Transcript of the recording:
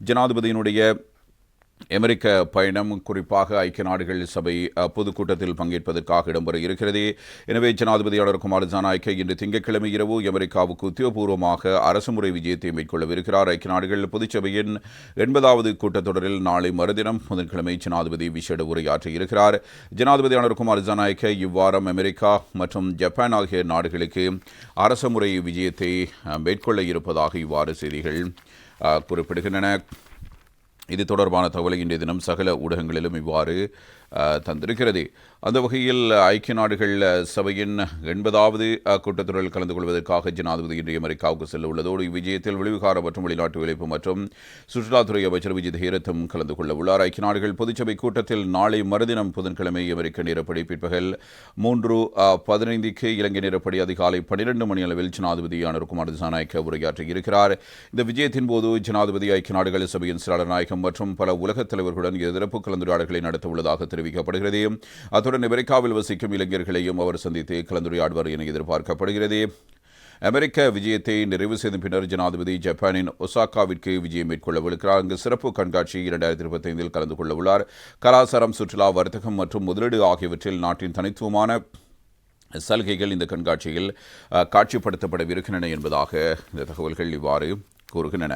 ஜனாதிபதியினுடைய அமெரிக்க பயணம் குறிப்பாக ஐக்கிய நாடுகள் சபை பொதுக்கூட்டத்தில் பங்கேற்பதற்காக இடம்பெற இருக்கிறது. எனவே ஜனாதிபதியாளர் குமார் ஜனநாயக்க இன்று திங்கட்கிழமை இரவு அமெரிக்காவுக்கு உத்தியோகபூர்வமாக அரசுமுறை விஜயத்தை மேற்கொள்ளவிருக்கிறார். ஐக்கிய நாடுகள் பொதுச்சபையின் எண்பதாவது கூட்டத்தொடரில் நாளை மறுதினம் புதன்கிழமை ஜனாதிபதி விசேட உரையாற்ற இருக்கிறார் ஜனாதிபதியாளர் குமார் ஜனநாயக்க இவ்வாரம் அமெரிக்கா மற்றும் ஜப்பான் ஆகிய நாடுகளுக்கு அரசுமுறை விஜயத்தை மேற்கொள்ள இருப்பதாக இவ்வாறு செய்திகள் குறிப்பிடுகின்றன. இது தொடர்பான தகவலை இன்றைய தினம் சகல ஊடகங்களிலும் இவ்வாறு தந்திருக்கிறது. அந்த வகையில் ஐக்கிய நாடுகள் சபையின் எண்பதாவது கூட்டத்தொடரில் கலந்து கொள்வதற்காக ஜனாதிபதி இன்றைய அமெரிக்காவுக்கு செல்ல உள்ளதோடு இவ்விஜயத்தில் வெளிவிகார மற்றும் வெளிநாட்டு விளைப்பு மற்றும் சுற்றுலாத்துறை அமைச்சர் விஜய் தீரத்தும் கலந்து கொள்ள உள்ளார். ஐக்கிய நாடுகள் பொதுச்சபை கூட்டத்தில் நாளை மறுதினம் புதன்கிழமை அமெரிக்க நேரப்படி பிற்பகல் மூன்று பதினைந்துக்கு இலங்கை நேரப்படி அதிகாலை பன்னிரண்டு மணி அளவில் ஜனாதிபதி அனுர்குமார் திசாநாயக்க உரையாற்ற இருக்கிறார். இந்த விஜயத்தின் போது ஜனாதிபதி ஐக்கிய நாடுகள் சபையின் செயலாளர் நாயகம் மற்றும் பல உலகத் தலைவர்களுடன் இருதரப்பு கலந்துரையாடல்களை நடத்த உள்ளதாக தெரிவிக்கப்படுகிறது. அத்துடன் அமெரிக்காவில் வசிக்கும் இளைஞர்களையும் அவர் சந்தித்து கலந்துரையாடுவார் என எதிர்பார்க்கப்படுகிறது. அமெரிக்க விஜயத்தை நிறைவு செய்த பின்னர் ஜனாதிபதி ஜப்பானின் ஒசாகாவிற்கு விஜயம் மேற்கொள்ளவிருக்கிறார். அங்கு சிறப்பு கண்காட்சி இரண்டாயிரத்தி இருபத்தைந்தில் கலந்து கொள்ள உள்ளார் கலாச்சாரம் சுற்றுலா வர்த்தகம் மற்றும் முதலீடு ஆகியவற்றில் நாட்டின் தனித்துவமான சலுகைகள் இந்த கண்காட்சியில் காட்சிப்படுத்தப்படவிருக்கின்றன என்பதாக இந்த தகவல்கள் இவ்வாறு கூறுகின்றன.